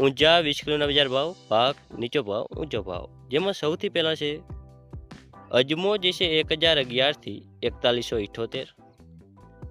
ઊંચા વીસ કિલોના બજાર ભાવ, પાક, નીચો ભાવ, ઊંચો ભાવ. જેમાં સૌથી પહેલાં છે અજમો, જે છે એક હજાર અગિયારથી એકતાલીસો ઇઠોતેર.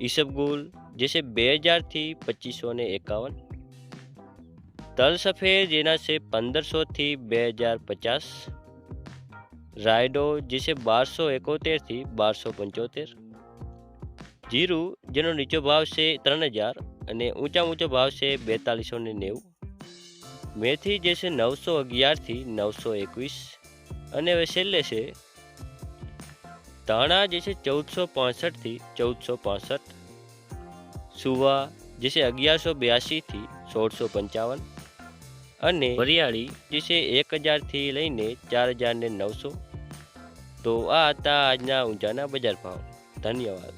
ઈસબગુલ જે છે બે હજારથી પચીસો ને એકાવન. તલ સફેદ, જેના છે પંદરસોથી બે હજાર પચાસ. રાયડો, જે છે બારસો એકોતેરથી બારસો પંચોતેર. જીરું, જેનો નીચો ભાવ છે ત્રણ હજાર અને ઊંચા ઊંચો ભાવ છે બેતાલીસો ને નેવું. મેથી જે છે નવસો અગિયારથી નવસો એકવીસ અને હવે છેલ્લે છે ધાણા જે છે ચૌદસો પાસઠથી ચૌદસો પાસઠ, સુવા જે છે અગિયારસો બ્યાસીથી સોળસો પંચાવન અને વરિયાળી જે છે એક હજારથી લઈને ચાર હજાર ને નવસો. તો આ હતા આજના ઊંચાના બજાર ભાવ. ધન્યવાદ.